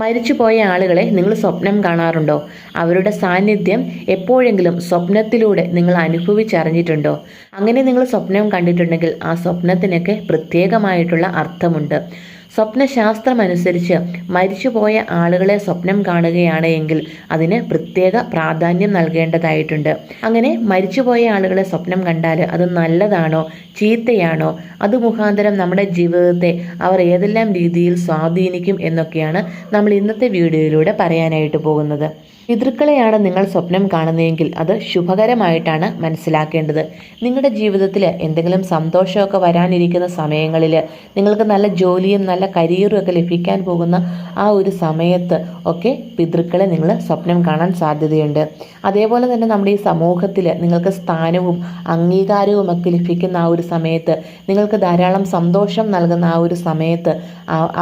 മരിച്ചുപോയ ആളുകളെ നിങ്ങൾ സ്വപ്നം കാണാറുണ്ടോ? അവരുടെ സാന്നിധ്യം എപ്പോഴെങ്കിലും സ്വപ്നത്തിലൂടെ നിങ്ങൾ അനുഭവിച്ചറിഞ്ഞിട്ടുണ്ടോ? അങ്ങനെ നിങ്ങൾ സ്വപ്നം കണ്ടിട്ടുണ്ടെങ്കിൽ ആ സ്വപ്നത്തിനൊക്കെ പ്രത്യേകമായിട്ടുള്ള അർത്ഥമുണ്ട്. സ്വപ്നശാസ്ത്രമനുസരിച്ച് മരിച്ചുപോയ ആളുകളെ സ്വപ്നം കാണുകയാണ് എങ്കിൽ അതിന് പ്രത്യേക പ്രാധാന്യം നൽകേണ്ടതായിട്ടുണ്ട്. അങ്ങനെ മരിച്ചുപോയ ആളുകളെ സ്വപ്നം കണ്ടാൽ അത് നല്ലതാണോ ചീത്തയാണോ അത് മുഖാന്തരം നമ്മുടെ ജീവിതത്തെ അവർ ഏതെല്ലാം രീതിയിൽ സ്വാധീനിക്കും എന്നൊക്കെയാണ് നമ്മൾ ഇന്നത്തെ വീഡിയോയിലൂടെ പറയാനായിട്ട് പോകുന്നത്. പിതൃക്കളെയാണ് നിങ്ങൾ സ്വപ്നം കാണുന്നതെങ്കിൽ അത് ശുഭകരമായിട്ടാണ് മനസ്സിലാക്കേണ്ടത്. നിങ്ങളുടെ ജീവിതത്തിൽ എന്തെങ്കിലും സന്തോഷമൊക്കെ വരാനിരിക്കുന്ന സമയങ്ങളിൽ നിങ്ങൾക്ക് നല്ല ജോലിയും നല്ല കരിയറും ഒക്കെ ലഭിക്കാൻ പോകുന്ന ആ ഒരു സമയത്ത് ഒക്കെ പിതൃക്കളെ നിങ്ങൾ സ്വപ്നം കാണാൻ സാധ്യതയുണ്ട്. അതേപോലെ തന്നെ നമ്മുടെ ഈ സമൂഹത്തിൽ നിങ്ങൾക്ക് സ്ഥാനവും അംഗീകാരവും ഒക്കെ ലഭിക്കുന്ന ആ ഒരു സമയത്ത് നിങ്ങൾക്ക് ധാരാളം സന്തോഷം നൽകുന്ന ആ ഒരു സമയത്ത്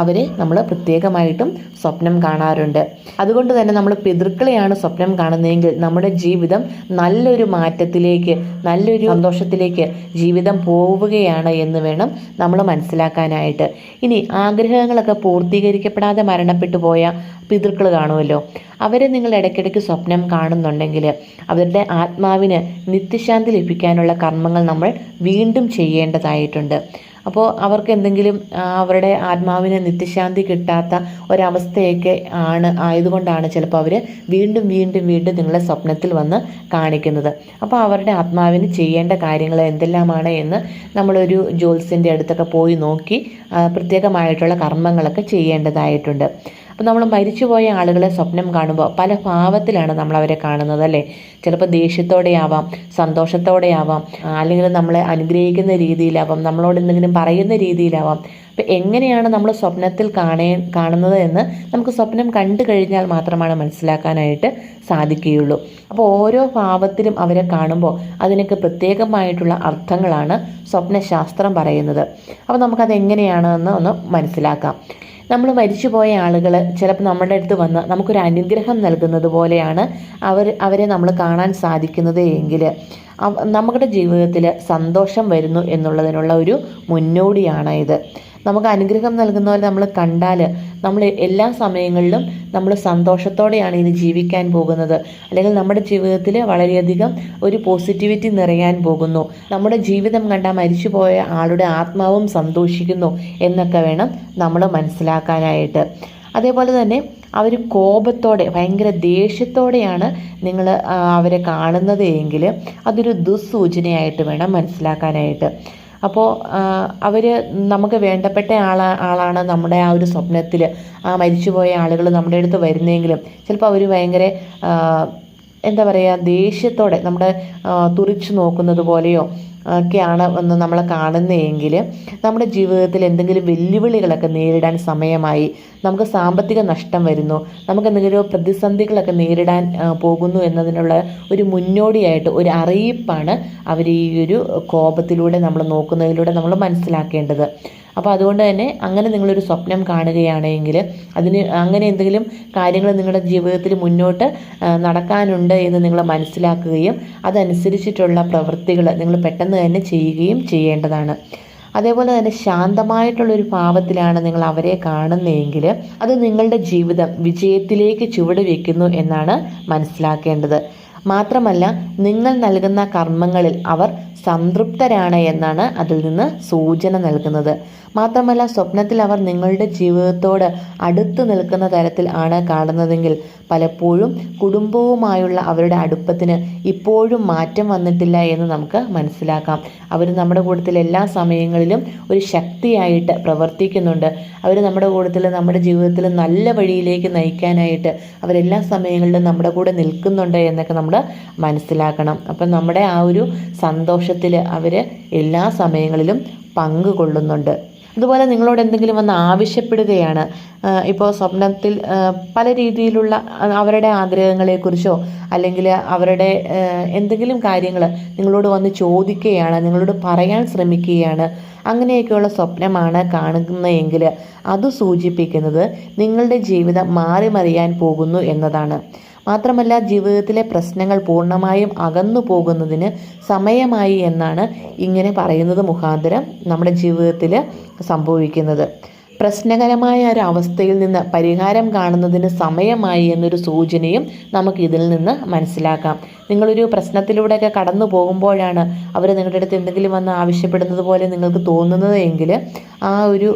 അവരെ നമ്മൾ പ്രത്യേകമായിട്ടും സ്വപ്നം കാണാറുണ്ട്. അതുകൊണ്ട് തന്നെ നമ്മൾ പിതൃക്കളെയാണ് സ്വപ്നം കാണുന്നതെങ്കിൽ നമ്മുടെ ജീവിതം നല്ലൊരു മാറ്റത്തിലേക്ക് നല്ലൊരു സന്തോഷത്തിലേക്ക് ജീവിതം പോവുകയാണ് എന്ന് വേണം നമ്മൾ മനസ്സിലാക്കാനായിട്ട്. ഇനി ആഗ്രഹങ്ങളൊക്കെ പൂർത്തീകരിക്കപ്പെടാതെ മരണപ്പെട്ടു പോയ പിതൃക്കൾ കാണുമല്ലോ. അവരെ നിങ്ങൾ ഇടയ്ക്കിടയ്ക്ക് സ്വപ്നം കാണുന്നുണ്ടെങ്കിൽ അവരുടെ ആത്മാവിന് നിത്യശാന്തി ലഭിക്കാനുള്ള കർമ്മങ്ങൾ നമ്മൾ വീണ്ടും ചെയ്യേണ്ടതായിട്ടുണ്ട്. അപ്പോൾ അവർക്ക് എന്തെങ്കിലും അവരുടെ ആത്മാവിന് നിത്യശാന്തി കിട്ടാത്ത ഒരവസ്ഥയൊക്കെ ആണ് ആയതുകൊണ്ടാണ് ചിലപ്പോൾ അവർ വീണ്ടും വീണ്ടും വീണ്ടും നിങ്ങളെ സ്വപ്നത്തിൽ വന്ന് കാണിക്കുന്നത്. അപ്പോൾ അവരുടെ ആത്മാവിന് ചെയ്യേണ്ട കാര്യങ്ങൾ എന്തെല്ലാമാണ് എന്ന് നമ്മളൊരു ജ്യോത്സ്യന്റെ അടുത്തൊക്കെ പോയി നോക്കി പ്രത്യേകമായിട്ടുള്ള കർമ്മങ്ങളൊക്കെ ചെയ്യേണ്ടതായിട്ടുണ്ട്. അപ്പോൾ നമ്മൾ മരിച്ചുപോയ ആളുകളെ സ്വപ്നം കാണുമ്പോൾ പല ഭാവത്തിലാണ് നമ്മൾ അവരെ കാണുന്നത് അല്ലേ? ചിലപ്പോൾ ദേഷ്യത്തോടെയാവാം സന്തോഷത്തോടെയാവാം അല്ലെങ്കിൽ നമ്മളെ അനുഗ്രഹിക്കുന്ന രീതിയിലാവാം നമ്മളോട് എന്തെങ്കിലും പറയുന്ന രീതിയിലാവാം. അപ്പോൾ എങ്ങനെയാണ് നമ്മൾ സ്വപ്നത്തിൽ കാണേ കാണുന്നത് എന്ന് നമുക്ക് സ്വപ്നം കണ്ടു കഴിഞ്ഞാൽ മാത്രമാണ് മനസ്സിലാക്കാനായിട്ട് സാധിക്കുകയുള്ളൂ. അപ്പോൾ ഓരോ ഭാവത്തിലും അവരെ കാണുമ്പോൾ അതിനൊക്കെ പ്രത്യേകമായിട്ടുള്ള അർത്ഥങ്ങളാണ് സ്വപ്നശാസ്ത്രം പറയുന്നത്. അപ്പോൾ നമുക്കത് എങ്ങനെയാണെന്ന് ഒന്ന് മനസ്സിലാക്കാം. നമ്മൾ മരിച്ചുപോയ ആളുകൾ ചിലപ്പോൾ നമ്മുടെ അടുത്ത് വന്ന് നമുക്കൊരു അനുഗ്രഹം നൽകുന്നത് പോലെയാണ് അവർ അവരെ നമ്മൾ കാണാൻ സാധിക്കുന്നത് എങ്കിൽ നമ്മുടെ ജീവിതത്തിൽ സന്തോഷം വരുന്നു എന്നുള്ളതിനുള്ള ഒരു മുന്നോടിയാണ് ഇത്. നമുക്ക് അനുഗ്രഹം നൽകുന്നവരെ നമ്മൾ കണ്ടാൽ നമ്മൾ എല്ലാ സമയങ്ങളിലും നമ്മൾ സന്തോഷത്തോടെയാണ് ഇനി ജീവിക്കാൻ പോകുന്നത്. അല്ലെങ്കിൽ നമ്മുടെ ജീവിതത്തിൽ വളരെയധികം ഒരു പോസിറ്റിവിറ്റി നിറയാൻ പോകുന്നു. നമ്മുടെ ജീവിതം കണ്ട മരിച്ചുപോയ ആളുടെ ആത്മാവും സന്തോഷിക്കുന്നു എന്നൊക്കെ വേണം നമ്മൾ മനസ്സിലാക്കാനായിട്ട്. അതേപോലെ തന്നെ അവർ കോപത്തോടെ ഭയങ്കര ദേഷ്യത്തോടെയാണ് നിങ്ങൾ അവരെ കാണുന്നത് എങ്കിൽ അതൊരു ദുസ്സൂചനയായിട്ട് വേണം മനസ്സിലാക്കാനായിട്ട്. അപ്പോൾ അവർ നമുക്ക് വേണ്ടപ്പെട്ട ആളാ ആളാണ് നമ്മുടെ ആ ഒരു സ്വപ്നത്തിൽ ആ മരിച്ചുപോയ ആളുകൾ നമ്മുടെ അടുത്ത് വരുന്നെങ്കിലും ചിലപ്പോൾ അവർ ഭയങ്കര എന്താ പറയുക ദേഷ്യത്തോടെ നമ്മുടെ തുറിച്ചു നോക്കുന്നത് പോലെയോ ഒക്കെയാണ് ഒന്ന് നമ്മളെ കാണുന്നതെങ്കിൽ നമ്മുടെ ജീവിതത്തിൽ എന്തെങ്കിലും വെല്ലുവിളികളൊക്കെ നേരിടാൻ സമയമായി. നമുക്ക് സാമ്പത്തിക നഷ്ടം വരുന്നു. നമുക്ക് എന്തെങ്കിലും പ്രതിസന്ധികളൊക്കെ നേരിടാൻ പോകുന്നു എന്നതിനുള്ള ഒരു മുന്നോടിയായിട്ട് ഒരു അറിയിപ്പാണ് അവർ ഈ ഒരു കോപത്തിലൂടെ നമ്മൾ നോക്കുന്നതിലൂടെ നമ്മൾ മനസ്സിലാക്കേണ്ടത്. അപ്പോൾ അതുകൊണ്ട് തന്നെ അങ്ങനെ നിങ്ങളൊരു സ്വപ്നം കാണുകയാണെങ്കിൽ അതിന് അങ്ങനെ എന്തെങ്കിലും കാര്യങ്ങൾ നിങ്ങളുടെ ജീവിതത്തിൽ മുന്നോട്ട് നടക്കാനുണ്ട് എന്ന് നിങ്ങൾ മനസ്സിലാക്കുകയും അതനുസരിച്ചിട്ടുള്ള പ്രവൃത്തികൾ നിങ്ങൾ പെട്ടെന്ന് തന്നെ ചെയ്യുകയും ചെയ്യേണ്ടതാണ്. അതേപോലെ തന്നെ ശാന്തമായിട്ടുള്ളൊരു ഭാവത്തിലാണ് നിങ്ങൾ അവരെ കാണുന്നതെങ്കിൽ അത് നിങ്ങളുടെ ജീവിതം വിജയത്തിലേക്ക് ചുവട് വയ്ക്കുന്നു എന്നാണ് മനസ്സിലാക്കേണ്ടത്. മാത്രമല്ല നിങ്ങൾ നൽകുന്ന കർമ്മങ്ങളിൽ അവർ സംതൃപ്തരാണ് എന്നാണ് അതിൽ നിന്ന് സൂചന നൽകുന്നത്. മാത്രമല്ല സ്വപ്നത്തിൽ അവർ നിങ്ങളുടെ ജീവിതത്തോട് അടുത്ത് നിൽക്കുന്ന തരത്തിൽ ആണ് കാണുന്നതെങ്കിൽ പലപ്പോഴും കുടുംബവുമായുള്ള അവരുടെ അടുപ്പത്തിന് ഇപ്പോഴും മാറ്റം വന്നിട്ടില്ല എന്ന് നമുക്ക് മനസ്സിലാക്കാം. അവർ നമ്മുടെ കൂട്ടത്തിൽ എല്ലാ സമയങ്ങളിലും ഒരു ശക്തിയായിട്ട് പ്രവർത്തിക്കുന്നുണ്ട്. അവർ നമ്മുടെ കൂട്ടത്തിൽ നമ്മുടെ ജീവിതത്തിൽ നല്ല വഴിയിലേക്ക് നയിക്കാനായിട്ട് അവരെല്ലാ സമയങ്ങളിലും നമ്മുടെ കൂടെ നിൽക്കുന്നുണ്ട് എന്നൊക്കെ നമ്മൾ മനസ്സിലാക്കണം. അപ്പം നമ്മുടെ ആ ഒരു സന്തോഷത്തിൽ അവർ എല്ലാ സമയങ്ങളിലും പങ്കുകൊള്ളുന്നുണ്ട്. അതുപോലെ നിങ്ങളോട് എന്തെങ്കിലും വന്ന് ആവശ്യപ്പെടുകയാണ് ഇപ്പോൾ സ്വപ്നത്തിൽ പല രീതിയിലുള്ള അവരുടെ ആഗ്രഹങ്ങളെക്കുറിച്ചോ അല്ലെങ്കിൽ അവരുടെ എന്തെങ്കിലും കാര്യങ്ങൾ നിങ്ങളോട് വന്ന് ചോദിക്കുകയാണ് നിങ്ങളോട് പറയാൻ ശ്രമിക്കുകയാണ് അങ്ങനെയൊക്കെയുള്ള സ്വപ്നമാണ് കാണുന്നതെങ്കിൽ അത് സൂചിപ്പിക്കുന്നത് നിങ്ങളുടെ ജീവിതം മാറി മറിയാൻ പോകുന്നു എന്നതാണ്. മാത്രമല്ല ജീവിതത്തിലെ പ്രശ്നങ്ങൾ പൂർണമായും അകന്നു പോകുന്നതിന് സമയമായി എന്നാണ് ഇങ്ങനെ പറയുന്നത് മുഖാന്തരം നമ്മുടെ ജീവിതത്തിൽ സംഭവിക്കുന്നത്. പ്രശ്നകരമായ ഒരു അവസ്ഥയിൽ നിന്ന് പരിഹാരം കാണുന്നതിന് സമയമായി എന്നൊരു സൂചനയും നമുക്ക് ഇതിൽ നിന്ന് മനസ്സിലാക്കാം. നിങ്ങളൊരു പ്രശ്നത്തിലൂടെയൊക്കെ കടന്നു പോകുമ്പോഴാണ് അവർ നിങ്ങളുടെ അടുത്ത് എന്തെങ്കിലും വന്ന് ആവശ്യപ്പെടുന്നത് പോലെ നിങ്ങൾക്ക് തോന്നുന്നത് എങ്കിൽ ആ ഒരു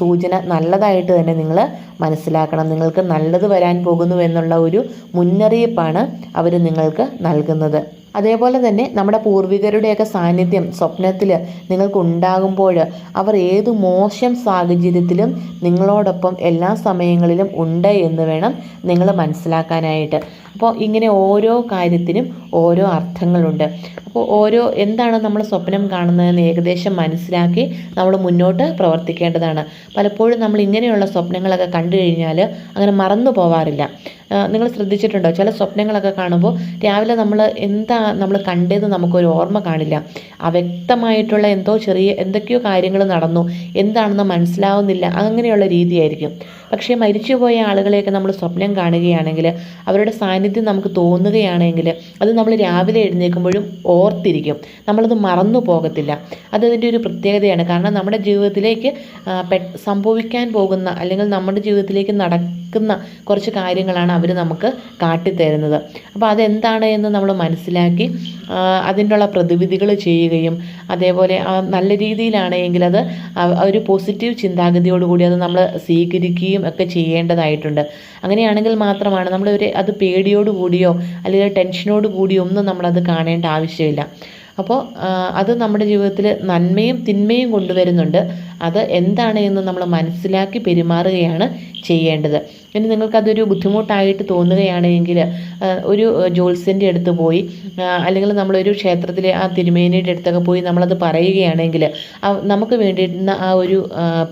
സൂചന നല്ലതായിട്ട് തന്നെ നിങ്ങൾ മനസ്സിലാക്കണം. നിങ്ങൾക്ക് നല്ലത് വരാൻ പോകുന്നു എന്നുള്ള ഒരു മുന്നറിയിപ്പാണ് അവർ നിങ്ങൾക്ക് നൽകുന്നത്. അതേപോലെ തന്നെ നമ്മുടെ പൂർവികരുടെയൊക്കെ സാന്നിധ്യം സ്വപ്നത്തിൽ നിങ്ങൾക്ക് ഉണ്ടാകുമ്പോൾ അവർ ഏത് മോശം സാഹചര്യത്തിലും നിങ്ങളോടൊപ്പം എല്ലാ സമയങ്ങളിലും ഉണ്ട് എന്ന് വേണം നിങ്ങൾ മനസ്സിലാക്കാനായിട്ട്. അപ്പോൾ ഇങ്ങനെ ഓരോ കാര്യത്തിനും ഓരോ അർത്ഥങ്ങളുണ്ട്. അപ്പോൾ ഓരോ എന്താണ് നമ്മൾ സ്വപ്നം കാണുന്നതെന്ന് ഏകദേശം മനസ്സിലാക്കി നമ്മൾ മുന്നോട്ട് പ്രവർത്തിക്കേണ്ടതാണ്. പലപ്പോഴും നമ്മൾ ഇങ്ങനെയുള്ള സ്വപ്നങ്ങളൊക്കെ കണ്ടു കഴിഞ്ഞാൽ അങ്ങനെ മറന്നു പോവാറില്ല. നിങ്ങൾ ശ്രദ്ധിച്ചിട്ടുണ്ടോ? ചില സ്വപ്നങ്ങളൊക്കെ കാണുമ്പോൾ രാവിലെ നമ്മൾ എന്താ നമ്മൾ കണ്ടതെന്ന് നമുക്കൊരു ഓർമ്മ കാണില്ല. അവ്യക്തമായിട്ടുള്ള എന്തോ ചെറിയ എന്തൊക്കെയോ കാര്യങ്ങൾ നടന്നു. എന്താണെന്ന് മനസ്സിലാവുന്നില്ല. അങ്ങനെയുള്ള രീതിയായിരിക്കും. പക്ഷേ മരിച്ചുപോയ ആളുകളെയൊക്കെ നമ്മൾ സ്വപ്നം കാണുകയാണെങ്കിൽ അവരുടെ സാന്നിധ്യം നമുക്ക് തോന്നുകയാണെങ്കിൽ അത് നമ്മൾ രാവിലെ എഴുന്നേൽക്കുമ്പോഴും ഓർത്തിരിക്കും. നമ്മളത് മറന്നു പോകത്തില്ല. അതതിന്റെ ഒരു പ്രത്യേകതയാണ്. കാരണം നമ്മുടെ ജീവിതത്തിലേക്ക് സംഭവിക്കാൻ പോകുന്ന അല്ലെങ്കിൽ നമ്മുടെ ജീവിതത്തിലേക്ക് നടക്കുന്ന കുറച്ച് കാര്യങ്ങളാണ് അവർ നമുക്ക് കാട്ടിത്തരുന്നത്. അപ്പോൾ അതെന്താണ് എന്ന് നമ്മൾ മനസ്സിലാക്കി അതിനുള്ള പ്രതിവിധികൾ ചെയ്യുകയും അതേപോലെ നല്ല രീതിയിലാണെങ്കിൽ അത് ഒരു പോസിറ്റീവ് ചിന്താഗതിയോടുകൂടി അത് നമ്മൾ സ്വീകരിക്കുകയും ഒക്കെ ചെയ്യേണ്ടതായിട്ടുണ്ട്. അങ്ങനെയാണെങ്കിൽ മാത്രമാണ് നമ്മൾ ഒരു അത് പേടിയോടുകൂടിയോ അല്ലെങ്കിൽ ടെൻഷനോട് കൂടിയോ ഒന്നും നമ്മളത് കാണേണ്ട ആവശ്യമില്ല. അപ്പോൾ അത് നമ്മുടെ ജീവിതത്തിൽ നന്മയും തിന്മയും കൊണ്ടുവരുന്നുണ്ട്. അത് എന്താണ് എന്ന് നമ്മൾ മനസ്സിലാക്കി പെരുമാറുകയാണ് ചെയ്യേണ്ടത്. ഇനി നിങ്ങൾക്കതൊരു ബുദ്ധിമുട്ടായിട്ട് തോന്നുകയാണെങ്കിൽ ഒരു ജ്യോത്സ്യന്റെ അടുത്ത് പോയി അല്ലെങ്കിൽ നമ്മളൊരു ക്ഷേത്രത്തിലെ ആ തിരുമേനിയുടെ അടുത്തൊക്കെ പോയി നമ്മളത് പറയുകയാണെങ്കിൽ നമുക്ക് വേണ്ടിയിരുന്ന ആ ഒരു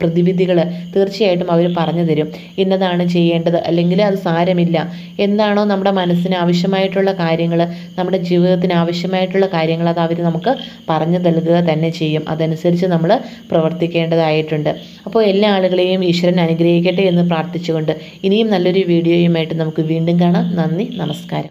പ്രതിവിധികൾ തീർച്ചയായിട്ടും അവർ പറഞ്ഞു തരും. ഇന്നതാണ് ചെയ്യേണ്ടത് അല്ലെങ്കിൽ അത് സാരമില്ല. എന്താണോ നമ്മുടെ മനസ്സിന് ആവശ്യമായിട്ടുള്ള കാര്യങ്ങൾ നമ്മുടെ ജീവിതത്തിന് ആവശ്യമായിട്ടുള്ള കാര്യങ്ങൾ അത് അവർ നമുക്ക് പറഞ്ഞു നൽകുക തന്നെ ചെയ്യും. അതനുസരിച്ച് നമ്മൾ പ്രവർത്തിക്കേണ്ടതായിട്ടുണ്ട്. അപ്പോൾ എല്ലാ ആളുകളെയും ഈശ്വരൻ അനുഗ്രഹിക്കട്ടെ എന്ന് പ്രാർത്ഥിച്ചുകൊണ്ട് ഇനിയും നല്ലൊരു വീഡിയോയുമായിട്ട് നമുക്ക് വീണ്ടും കാണാം. നന്ദി നമസ്കാരം.